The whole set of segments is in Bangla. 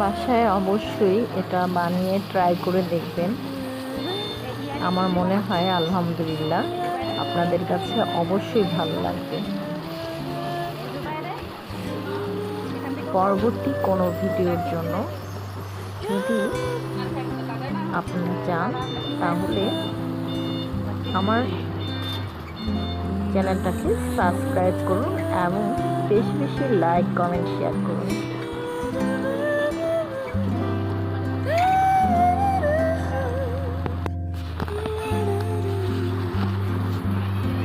বাসায় অবশ্যই এটা বানিয়ে ট্রাই করে দেখবেন। আমার মনে হয় আলহামদুলিল্লাহ আপনাদের কাছে অবশ্যই ভালো লাগবে। পরবর্তী কোনো ভিডিওর জন্য যদি আপনি চান, তাহলে আমার চ্যানেলটাকে সাবস্ক্রাইব করুন এবং বেশি বেশি লাইক কমেন্ট শেয়ার করুন।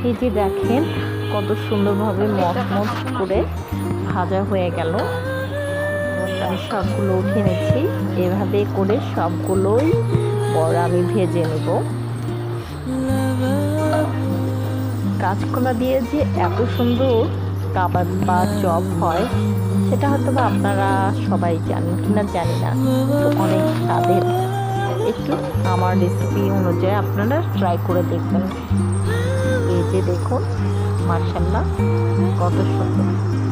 এই যে দেখেন কত সুন্দরভাবে মচমচ করে ভাজা হয়ে গেল। আমি সবগুলো উঠে নিচ্ছি। এভাবে করে সবগুলোই বড় আমি ভেজে নেব। কাঁচকলা দিয়ে যে এত সুন্দর কাবাব বা চপ হয় সেটা হয়তো বা আপনারা সবাই জানেন কিনা জানি না। তো অনেক স্বাদের একটু আমার রেসিপি অনুযায়ী আপনারা ট্রাই করে দেখবেন। এই দেখুন মার্শাল্লাহ কত সুন্দর।